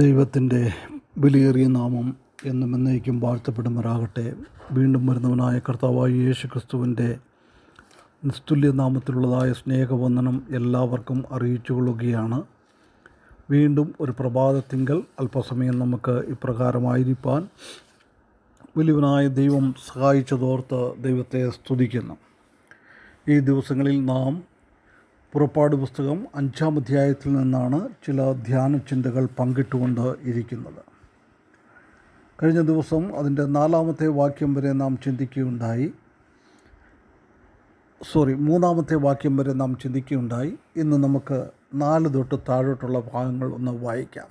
ദൈവത്തിന്റെ വിലയേറിയ നാമം എന്നും എന്നേക്കും വാഴ്ത്തപ്പെടുമാറാകട്ടെ. വീണ്ടും വരുന്നവനായ കർത്താവായ യേശു ക്രിസ്തുവിന്റെ നിസ്തുല്യ നാമത്തിലുള്ളതായ സ്നേഹവന്ദനം എല്ലാവർക്കും അറിയിച്ചു കൊള്ളുകയാണ് വീണ്ടും ഒരു പ്രഭാതത്തിങ്കൽ അല്പസമയം നമുക്ക് ഇപ്രകാരമായിരിക്കാൻ വലിയവനായ ദൈവം സഹായിച്ചതോർത്ത് ദൈവത്തെ സ്തുതിക്കുന്നു. ഈ ദിവസങ്ങളിൽ നാം പുറപ്പാട് പുസ്തകം അഞ്ചാം അധ്യായത്തിൽ നിന്നാണ് ചില ധ്യാന ചിന്തകൾ പങ്കിട്ടുകൊണ്ട് ഇരിക്കുന്നത്. കഴിഞ്ഞ ദിവസം അതിന്റെ നാലാമത്തെ വാക്യം വരെ നാം ചിന്തിക്കുകയുണ്ടായി. സോറി മൂന്നാമത്തെ വാക്യം വരെ നാം ചിന്തിക്കുകയുണ്ടായി. ഇന്ന് നമുക്ക് നാല് തൊട്ട് താഴോട്ടുള്ള ഭാഗങ്ങൾ ഒന്ന് വായിക്കാം.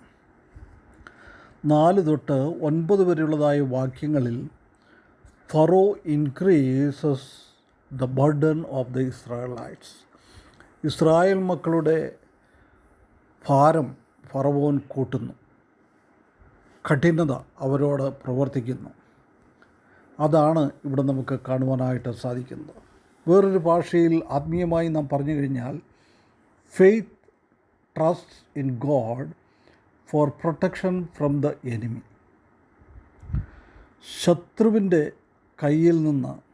നാല് തൊട്ട് ഒൻപത് വരെയുള്ളതായ വാക്യങ്ങളിൽ Pharaoh increases the burden of the Israelites. Israel മക്കളുടെ ഭാരം ഫറവോൻ കൂട്ടുന്നു. കഠിനത അവരോട് പ്രവർത്തിക്കുന്നു. അതാണ് ഇവിടെ നമുക്ക് കാണുവാനായിട്ട് സാധിക്കുന്നത്. വേറൊരു ഭാഷയിൽ ആത്മീയമായി നാം പറഞ്ഞു കഴിഞ്ഞാൽ faith trust in God for protection from the enemy ശത്രുവിന്റെ കയ്യിൽ നിന്ന്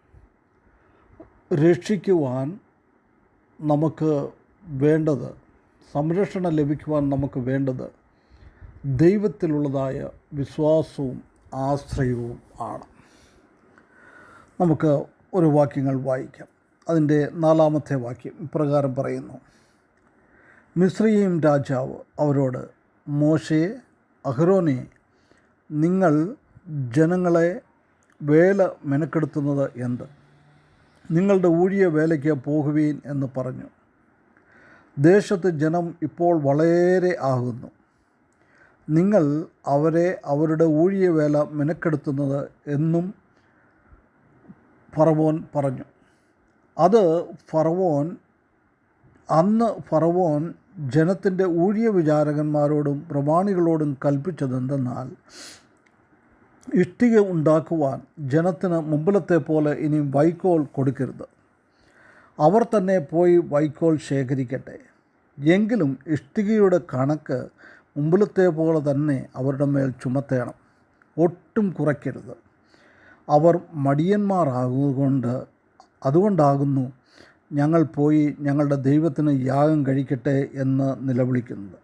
രക്ഷിക്കുവാൻ നമുക്ക് വേണ്ടത് സംരക്ഷണം ലഭിക്കുവാൻ നമുക്ക് വേണ്ടത് ദൈവത്തിലുള്ളതായ വിശ്വാസവും ആശ്രയവും ആണ്. നമുക്ക് ഒരു വാക്യങ്ങൾ വായിക്കാം. അതിന്റെ നാലാമത്തെ വാക്യം ഇപ്രകാരം പറയുന്നു. മിശ്രയും രാജാവ് അവരോട് മോശയെ അഹ്റോനെ നിങ്ങൾ ജനങ്ങളെ വേല മെനക്കെടുത്തുന്നത് എന്ത്? നിങ്ങളുടെ ഊഴിയ വേലയ്ക്ക് പോകുവീൻ എന്ന് പറഞ്ഞു. ദേശത്ത് ജനം ഇപ്പോൾ വളരെ ആകുന്നു. നിങ്ങൾ അവരെ അവരുടെ ഊഴിയ വേല മെനക്കെടുത്തുന്നത് എന്നും ഫറവോൻ പറഞ്ഞു. അത് ഫറവോൻ അന്ന് ഫറവോൻ ജനത്തിന്റെ ഊഴിയ വിചാരകന്മാരോടും പ്രമാണികളോടും കൽപ്പിച്ചതെന്തെന്നാൽ ഇഷ്ടിക ഉണ്ടാക്കുവാൻ ജനത്തിന് മുമ്പിലത്തെ പോലെ ഇനി വൈക്കോൽ കൊടുക്കരുത്. അവർ തന്നെ പോയി വൈക്കോൽ ശേഖരിക്കട്ടെ. എങ്കിലും ഇഷ്ടികയുടെ കണക്ക് മുമ്പിലത്തെ പോലെ തന്നെ അവരുടെ മേൽ ചുമത്തേണം. ഒട്ടും കുറയ്ക്കരുത്. അവർ മടിയന്മാരാകുകൊണ്ട് അതുകൊണ്ടാകുന്നു ഞങ്ങൾ പോയി ഞങ്ങളുടെ ദൈവത്തിന് യാഗം കഴിക്കട്ടെ എന്ന് നിലവിളിക്കുന്നത്.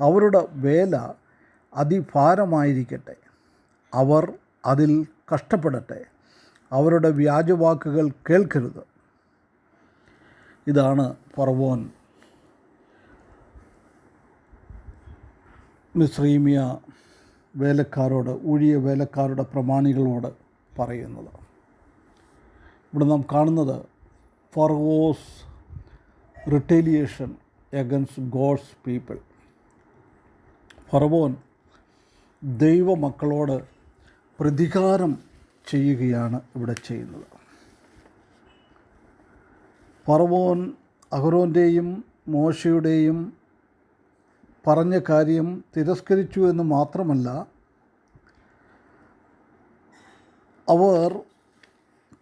അവരുടെ വേല അതിഭാരമായിരിക്കട്ടെ. അവർ അതിൽ കഷ്ടപ്പെടട്ടെ. അവരുടെ വ്യാജവാക്കുകൾ കേൾക്കരുത്. ഇതാണ് ഫറവോൻ മിശ്രീമിയ വേലക്കാരോട് ഊഴിയ വേലക്കാരുടെ പ്രമാണികളോട് പറയുന്നത്. ഇവിടെ നാം കാണുന്നത് ഫറവോസ് റിട്ടേലിയേഷൻ എഗൻസ് ഗോഡ്സ് പീപ്പിൾ. ഫറവോൻ ദൈവമക്കളോട് പ്രതികാരം ചെയ്യുകയാണ് ഇവിടെ ചെയ്യുന്നത്. ഫറവോൻ അഹ്റോന്റെയും മോശയുടെയും പറഞ്ഞ കാര്യം തിരസ്കരിച്ചു എന്ന് മാത്രമല്ല അവർ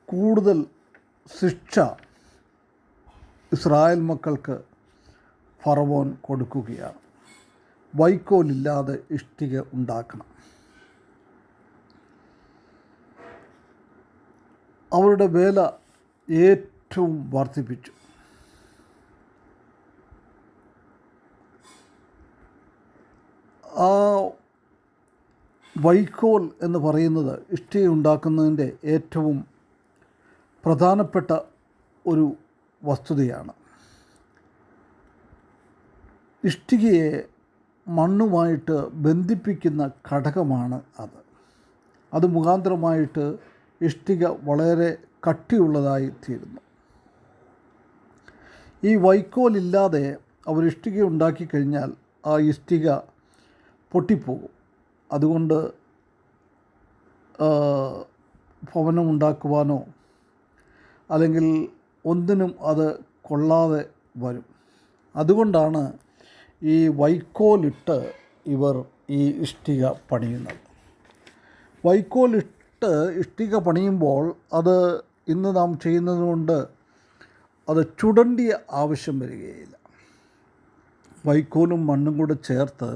കൂടുതൽ ശിക്ഷ ഇസ്രായേൽ മക്കൾക്ക് ഫറവോൻ കൊടുക്കുകയാണ്. വൈക്കോലില്ലാതെ ഇഷ്ടിക ഉണ്ടാക്കണം. അവരുടെ വേല ഏറ്റവും വർദ്ധിപ്പിച്ചു. ആ വൈക്കോൽ എന്ന് പറയുന്നത് ഇഷ്ടി ഉണ്ടാക്കുന്നതിന്റെ ഏറ്റവും പ്രധാനപ്പെട്ട ഒരു വസ്തുതയാണ്. ഇഷ്ടികയെ മണ്ണുമായിട്ട് ബന്ധിപ്പിക്കുന്ന ഘടകമാണ് അത്. അത് മുഖാന്തരമായിട്ട് ഇഷ്ടിക വളരെ കട്ടിയുള്ളതായി തീരുന്നു. ഈ വൈക്കോലില്ലാതെ അവർ ഇഷ്ടിക ഉണ്ടാക്കി കഴിഞ്ഞാൽ ആ ഇഷ്ടിക പൊട്ടിപ്പോകും. അതുകൊണ്ട് ഭവനം ഉണ്ടാക്കുവാനോ അല്ലെങ്കിൽ ഒന്നിനും അത് കൊള്ളാതെ വരും. അതുകൊണ്ടാണ് ഈ വൈക്കോലിട്ട് ഇവർ ഈ ഇഷ്ടിക പണിയുന്നത്. വൈക്കോലിട്ട് ഇഷ്ടിക പണിയുമ്പോൾ അത് ഇന്ന് നാം ചെയ്യുന്നതുകൊണ്ട് അത് ചുടണ്ടിയ ആവശ്യം വരികയില്ല. വൈക്കോലും മണ്ണും കൂടെ ചേർത്ത്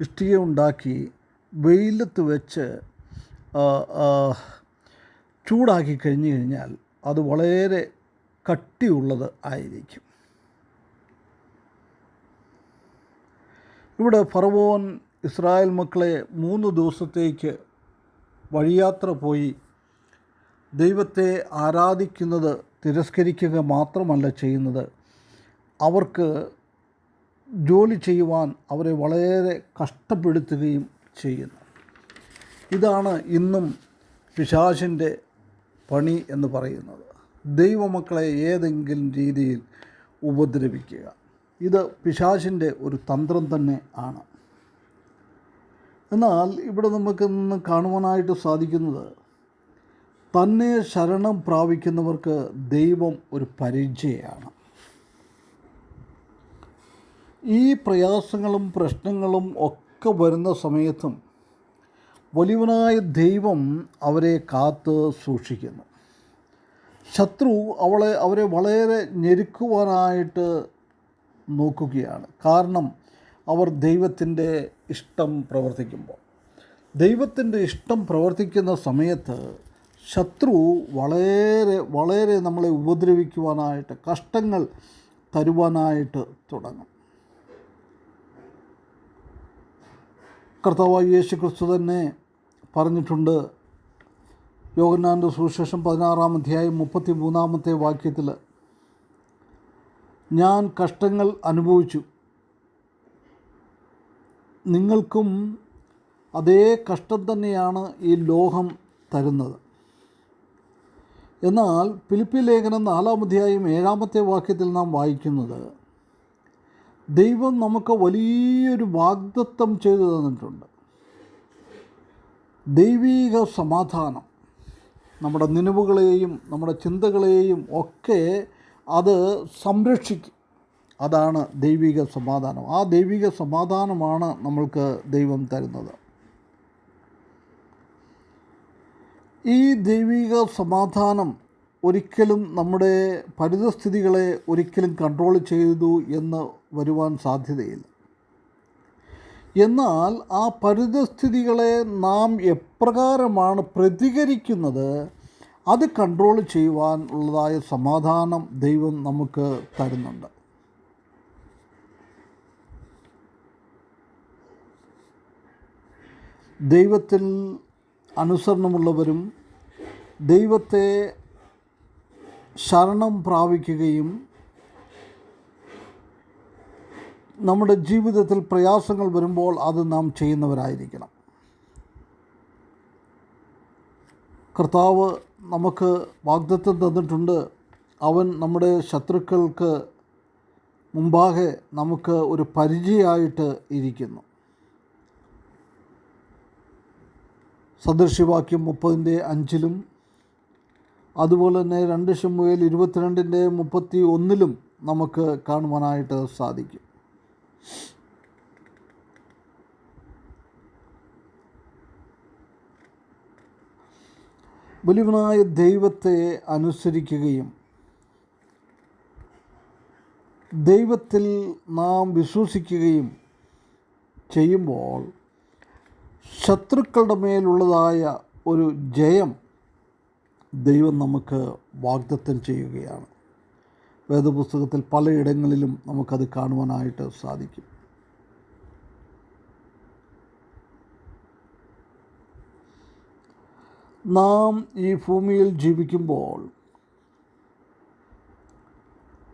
ഇഷ്ടിക ഉണ്ടാക്കി വെയിലത്ത് വെച്ച് ചൂടാക്കി കഴിഞ്ഞു കഴിഞ്ഞാൽ അത് വളരെ കട്ടിയുള്ളത് ആയിരിക്കും. ഇവിടെ ഫറവോൻ ഇസ്രായേൽ മക്കളെ മൂന്ന് ദിവസത്തേക്ക് വഴിയാത്ര പോയി ദൈവത്തെ ആരാധിക്കുന്നത് തിരസ്കരിക്കുക മാത്രമല്ല ചെയ്യുന്നത്. അവർക്ക് ജോലി ചെയ്യുവാൻ അവരെ വളരെ കഷ്ടപ്പെടുത്തുകയും ചെയ്യുന്നു. ഇതാണ് ഇന്നും പിശാചിന്റെ പണി എന്ന് പറയുന്നത്. ദൈവമക്കളെ ഏതെങ്കിലും രീതിയിൽ ഉപദ്രവിക്കുക. ഇത് പിശാചിന്റെ ഒരു തന്ത്രം തന്നെ ആണ്. എന്നാൽ ഇവിടെ നമുക്ക് ഇന്ന് കാണുവാനായിട്ട് സാധിക്കുന്നത് തന്നെ ശരണം പ്രാപിക്കുന്നവർക്ക് ദൈവം ഒരു പരിചയമാണ്. ഈ പ്രയാസങ്ങളും പ്രശ്നങ്ങളും ഒക്കെ വരുന്ന സമയത്തും വലിയവനായ ദൈവം അവരെ കാത്ത് സൂക്ഷിക്കുന്നു. ശത്രു അവളെ അവരെ വളരെ ഞെരുക്കുവാനായിട്ട് നോക്കുകയാണ്. കാരണം അവർ ദൈവത്തിന്റെ ഇഷ്ടം പ്രവർത്തിക്കുമ്പോൾ. ദൈവത്തിന്റെ ഇഷ്ടം പ്രവർത്തിക്കുന്ന സമയത്ത് ശത്രു വളരെ വളരെ നമ്മളെ ഉപദ്രവിക്കുവാനായിട്ട് കഷ്ടങ്ങൾ തരുവാനായിട്ട് തുടങ്ങും. കർത്താവായ യേശു ക്രിസ്തു തന്നെ പറഞ്ഞിട്ടുണ്ട് യോഗനാന്റെ സുവിശേഷം പതിനാറാം അധ്യായം മുപ്പത്തി മൂന്നാമത്തെ വാക്യത്തിൽ ഞാൻ കഷ്ടങ്ങൾ അനുഭവിച്ചു നിങ്ങൾക്കും അതേ കഷ്ടം തന്നെയാണ് ഈ ലോഹം തരുന്നത്. എന്നാൽ ഫിലിപ്പി ലേഖനം നാലാം അധ്യായം ഏഴാമത്തെ വാക്യത്തിൽ നാം വായിക്കുന്നത് ദൈവം നമുക്ക് വലിയൊരു വാഗ്ദത്തം ചെയ്തു തന്നിട്ടുണ്ട്. ദൈവീക സമാധാനം നമ്മുടെ നിലവുകളെയും നമ്മുടെ ചിന്തകളെയും ഒക്കെ അത് സംരക്ഷിക്കും. അതാണ് ദൈവിക സമാധാനം. ആ ദൈവിക സമാധാനമാണ് നമ്മൾക്ക് ദൈവം തരുന്നത്. ഈ ദൈവിക സമാധാനം ഒരിക്കലും നമ്മുടെ പരിതസ്ഥിതികളെ ഒരിക്കലും കൺട്രോൾ ചെയ്തു എന്ന് വരുവാൻ സാധ്യതയില്ല. എന്നാൽ ആ പരിതസ്ഥിതികളെ നാം എപ്രകാരമാണ് പ്രതികരിക്കുന്നത് അത് കൺട്രോൾ ചെയ്യുവാൻ ഉള്ളതായ സമാധാനം ദൈവം നമുക്ക് തരുന്നുണ്ട്. ദൈവത്തിൽ അനുസരണമുള്ളവരും ദൈവത്തെ ശരണം പ്രാപിക്കുകയും നമ്മുടെ ജീവിതത്തിൽ പ്രയാസങ്ങൾ വരുമ്പോൾ അത് നാം ചെയ്യുന്നവരായിരിക്കണം. കർത്താവ് നമുക്ക് വാഗ്ദത്വം തന്നിട്ടുണ്ട്. അവൻ നമ്മുടെ ശത്രുക്കൾക്ക് മുമ്പാകെ നമുക്ക് ഒരു പരിചയമായിട്ട് ഇരിക്കുന്നു. സദൃശ്യവാക്യം മുപ്പതിന്റെ അഞ്ചിലും അതുപോലെ തന്നെ രണ്ട് ശമുവേൽ ഇരുപത്തിരണ്ടിന്റെ മുപ്പത്തി ഒന്നിലും നമുക്ക് കാണുവാനായിട്ട് സാധിക്കും. ബലിവനായ ദൈവത്തെ അനുസരിക്കുകയും ദൈവത്തിൽ നാം വിശ്വസിക്കുകയും ചെയ്യുമ്പോൾ ശത്രുക്കളുടെ മേലുള്ളതായ ഒരു ജയം ദൈവം നമുക്ക് വാഗ്ദത്തം ചെയ്യുകയാണ്. വേദപുസ്തകത്തിൽ പലയിടങ്ങളിലും നമുക്കത് കാണുവാനായിട്ട് സാധിക്കും. നാം ഈ ഭൂമിയിൽ ജീവിക്കുമ്പോൾ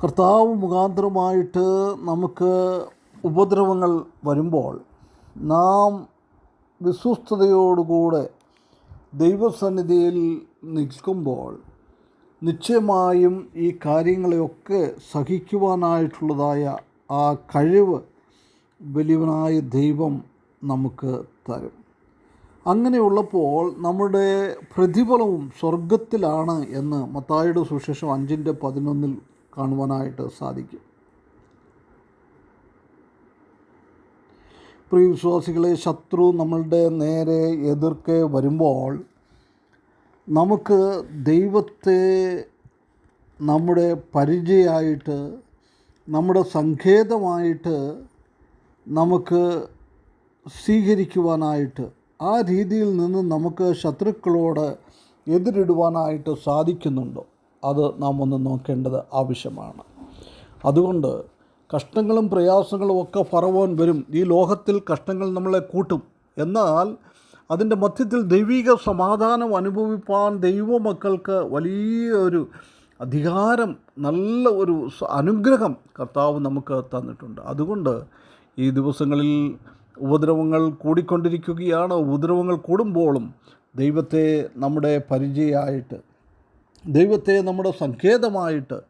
കർത്താവ് മുഖാന്തരമായിട്ട് നമുക്ക് ഉപദ്രവങ്ങൾ വരുമ്പോൾ നാം വിശ്വസ്തയോടുകൂടെ ദൈവസന്നിധിയിൽ നിൽക്കുമ്പോൾ നിശ്ചയമായും ഈ കാര്യങ്ങളെയൊക്കെ സഹിക്കുവാനായിട്ടുള്ളതായ ആ കഴിവ് വലിയവനായ ദൈവം നമുക്ക് തരും. അങ്ങനെയുള്ളപ്പോൾ നമ്മുടെ പ്രതിഫലവും സ്വർഗത്തിലാണ് എന്ന് മത്തായുടെ സുശേഷം അഞ്ചിന്റെ പതിനൊന്നിൽ കാണുവാനായിട്ട് സാധിക്കും. പ്രിയ വിശ്വാസികളെ ശത്രു നമ്മളുടെ നേരെ എതിർക്കെ വരുമ്പോൾ നമുക്ക് ദൈവത്തെ നമ്മുടെ പരിചയമായിട്ട് നമ്മുടെ സങ്കേതമായിട്ട് നമുക്ക് സ്വീകരിക്കുവാനായിട്ട് ആ രീതിയിൽ നിന്ന് നമുക്ക് ശത്രുക്കളോട് എതിരിടുവാനായിട്ട് സാധിക്കുന്നുണ്ടോ? അത് നാം ഒന്ന് നോക്കേണ്ടത് ആവശ്യമാണ്. അതുകൊണ്ട് കഷ്ടങ്ങളും പ്രയാസങ്ങളും ഒക്കെ ഫറവോൻ വരും. ഈ ലോകത്തിൽ കഷ്ടങ്ങൾ നമ്മളെ കൂട്ടും. എന്നാൽ അതിന്റെ മധ്യത്തിൽ ദൈവിക സമാധാനം അനുഭവിപ്പാൻ ദൈവമക്കൾക്ക് വലിയൊരു അധികാരം നല്ല ഒരു അനുഗ്രഹം കർത്താവ് നമുക്ക് തന്നിട്ടുണ്ട്. അതുകൊണ്ട് ഈ ദിവസങ്ങളിൽ ഉപദ്രവങ്ങൾ കൂടിക്കൊണ്ടിരിക്കുകയാണ്. ഉപദ്രവങ്ങൾ കൂടുമ്പോഴും ദൈവത്തെ നമ്മുടെ പരിചയമായിട്ട് ദൈവത്തെ നമ്മുടെ സങ്കേതമായിട്ട്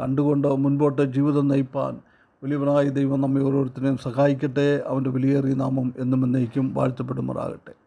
കണ്ടുകൊണ്ട് മുൻപോട്ട് ജീവിതം നയിപ്പാൻ വലിയവനായ ദൈവം നമ്മെ ഓരോരുത്തരെയും സഹായിക്കട്ടെ. അവന്റെ വിലയേറിയ നാമം എന്നും എന്നേക്കും വാഴ്ത്തപ്പെടുമാറാകട്ടെ.